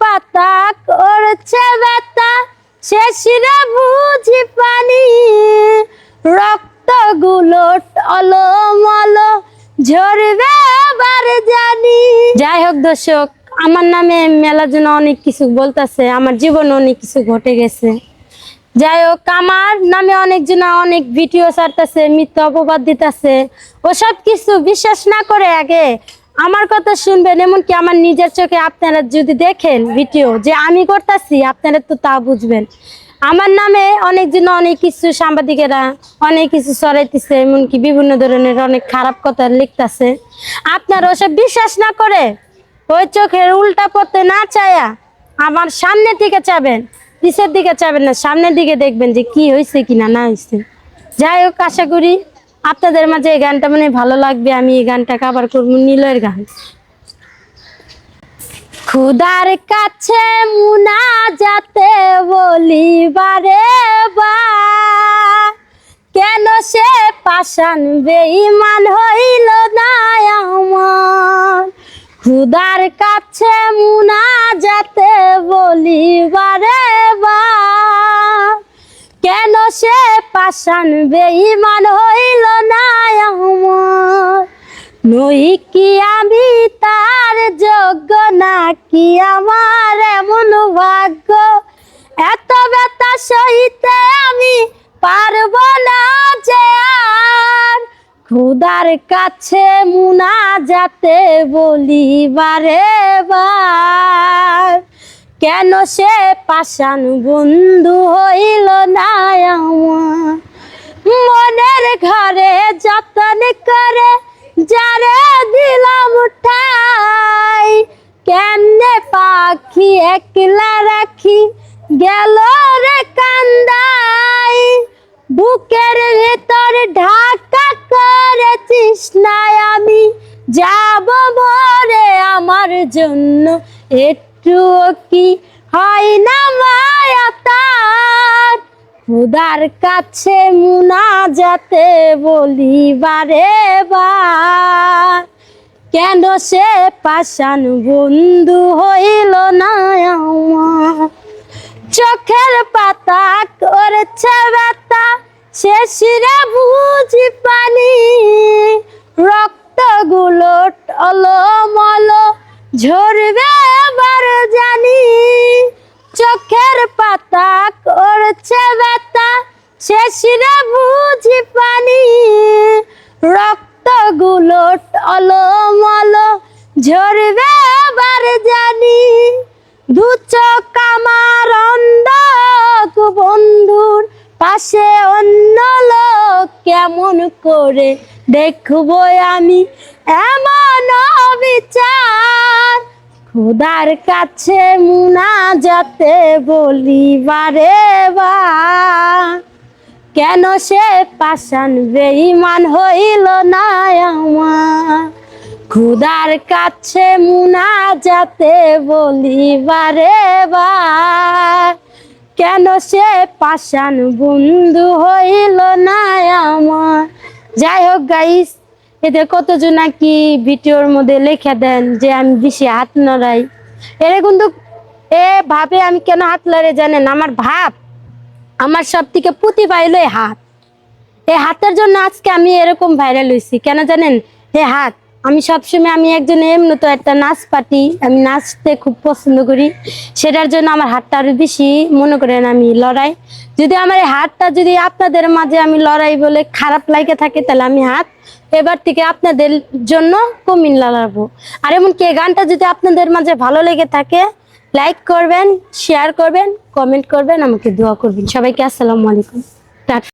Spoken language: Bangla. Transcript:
পাতা করছে ব্যথা। বুঝি পানি। টলমল, ঝরবে এবার জানি। যাই হোক দর্শক, আমার নামে অনেক কিছু বলতেছে, আমার জীবনে অনেক কিছু ঘটে গেছে। যাই হোক, আমার নামে অনেকজন অনেক ভিডিও ছাড়তেছে, মিথ্যা অপবাদ দিতেছে। ওসব কিছু বিশ্বাস না করে আগে আমার কথা শুনবেন, এমনকি আমার নিজের চোখে আপনারা যদি দেখেন ভিডিও যে আমি করতেছি, আপনারা তো তা বুঝবেন। আমার নামে অনেক অনেকজন অনেক কিছু সাংবাদিকেরা অনেক কিছু সরাইতেছে এমনকি বিভিন্ন ধরনের অনেক খারাপ কথা লিখতেছে। আপনারা ওসব বিশ্বাস না করে ওই চোখের উল্টা পড়তে না চায়া আমার সামনের দিকে চাবেন পিছের দিকে চাবেন না, সামনের দিকে দেখবেন যে কি হয়েছে কি না না হয়েছে যাই হোক, আশা করি আপনাদের মাঝে এই গানটা মানে ভালো লাগবে, আমি এই গানটা কাবার করব নীলের গান। খুদার কাছে মুনা যাতে বলি বারে বা, কেন সে পাশান বেঈমান হইল না আমার? খুদার কাছে মুনা যাতে বলি বারে বা কেন সে পাশান বেঈমান হইল না আমার? নই কি আমি তার যোগ্য নাকি আমার এমন ভাগ্য? এত ব্যথা সইতে আমি পারব না যে আর। খুদার কাছে মুনা যাতে বলি বারে বার কেন সে পাশান বন্ধু হইল না আমার? মনের ঘরে যতন করে যারে দিলাম ঠাই, কেমনে পাখি একলা রাখি গেল রে কান্দাই? বুকের ভেতর ঢাকা করেছিস না আমি? যাব মরে আমার জন্য একটু কি হয় না মায়া তার? খুদার কাছে মুনা যাতে বলি বারে। বার কেন সে পাশান বন্ধু হইল না আমার? চোখের পাতা করেছে ব্যথা শেষিরে বুঝি পানি। রক্তগুলো টলমল, ঝরবে পাতা করছে ব্যথা, শেষিরে বুঝি পানি। রক্তগুলো টলমল, ঝরবে এবার জানি। দু চোখ আমার অন্ধক বন্ধুর পাশে অন্য লোক কেমন করে দেখব আমি? এমন বিচার খুদার কাছে মুনা যাতে বলি বারে বা, কেন সে পাশান বেঈমান হইল না আমার? খুদার কাছে মুনা যাতে বলি বারে বার কেন সে পাশান বন্ধু হইল না আমার? যাই হোক গাইস এদের কতজন নাকি ভিডিওর মধ্যে লেখা দেন যে আমি বেশি হাত নড়াই। এরা কিন্তু এ ভাবে, আমি কেন হাত লড়ে জানেন? আমার ভাব, আমার সব থেকে পুঁতি পাইলো এই হাত। এই হাতের জন্য আজকে আমি এরকম ভাইরাল হয়েছি কেন জানেন? এ হাত, আমি সবসময় আমি একজন এমনি তো একটা নাচ পার্টি, আমি নাচতে খুব পছন্দ করি। সেটার জন্য আমার হাতটা আরও বেশি, মনে করেন আমি লড়াই। যদি আমার এই হাতটা যদি আপনাদের মাঝে আমি লড়াই বলে খারাপ লাগে থাকে, তাহলে আমি হাত এবার থেকে আপনাদের জন্য কমিন লড়াবো। আর এমনকি গানটা যদি আপনাদের মাঝে ভালো লেগে থাকে লাইক করবেন শেয়ার করবেন কমেন্ট করবেন আমাকে দোয়া করবেন। সবাইকে আসসালামু আলাইকুম। টাটা।